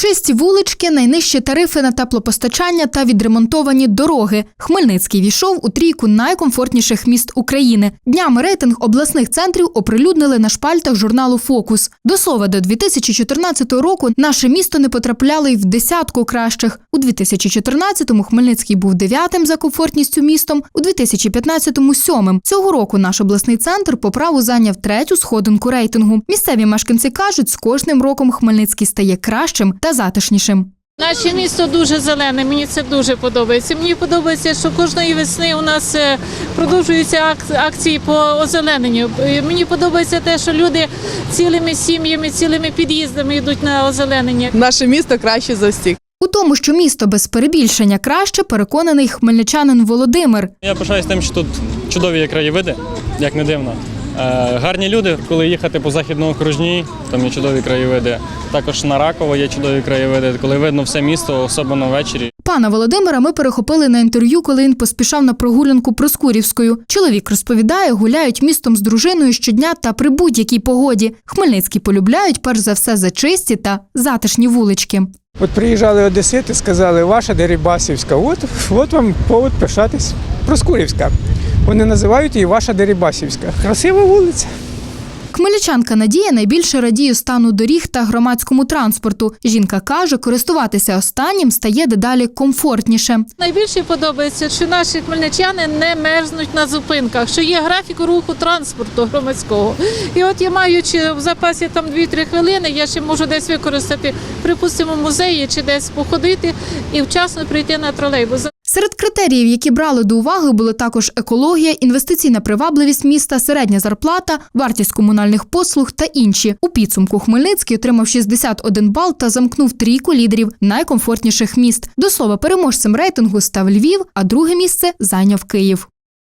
Чисті вулички, найнижчі тарифи на теплопостачання та відремонтовані дороги. Хмельницький війшов у трійку найкомфортніших міст України. Днями рейтинг обласних центрів оприлюднили на шпальтах журналу Фокус. До слова, до 2014 року наше місто не потрапляло й в десятку кращих. У 2014-му Хмельницький був дев'ятим за комфортністю містом, у 2015-му – сьомим. Цього року наш обласний центр по праву зайняв третю сходинку рейтингу. Місцеві мешканці кажуть, з кожним роком Хмельницький стає кращим та затишнішим. Наше місто дуже зелене, мені це дуже подобається. Мені подобається, що кожної весни у нас е, продовжуються ак- акції по озелененню. Е, Мені подобається те, що люди цілими сім'ями, цілими під'їздами йдуть на озеленення. Наше місто краще за всіх. У тому, що місто без перебільшення краще, переконаний хмельничанин Володимир. Я пишаюсь тим, що тут чудові є краєвиди, як не дивно. Е, гарні люди, коли їхати по західному окружній, там є чудові краєвиди. Також на Раково є чудові краєвиди, коли видно все місто, особливо ввечері. Пана Володимира ми перехопили на інтерв'ю, коли він поспішав на прогулянку Проскурівською. Чоловік розповідає, гуляють містом з дружиною щодня та при будь-якій погоді. Хмельницький полюбляють перш за все за чисті та затишні вулички. От приїжджали одесити, сказали, ваша Дерибасівська. От, от вам повод пишатись. Проскурівська. Вони називають її ваша Дерибасівська. Красива вулиця. Хмельничанка Надія найбільше радіє стану доріг та громадському транспорту. Жінка каже, користуватися останнім стає дедалі комфортніше. Найбільше подобається, що наші хмельничани не мерзнуть на зупинках, що є графік руху транспорту громадського. І от я маючи в запасі там 2-3 хвилини, я ще можу десь використати, припустимо, музеї чи десь походити і вчасно прийти на тролейбус. Серед критеріїв, які брали до уваги, були також екологія, інвестиційна привабливість міста, середня зарплата, вартість комунальних послуг та інші. У підсумку Хмельницький отримав 61 бал та замкнув трійку лідерів найкомфортніших міст. До слова, переможцем рейтингу став Львів, а друге місце зайняв Київ.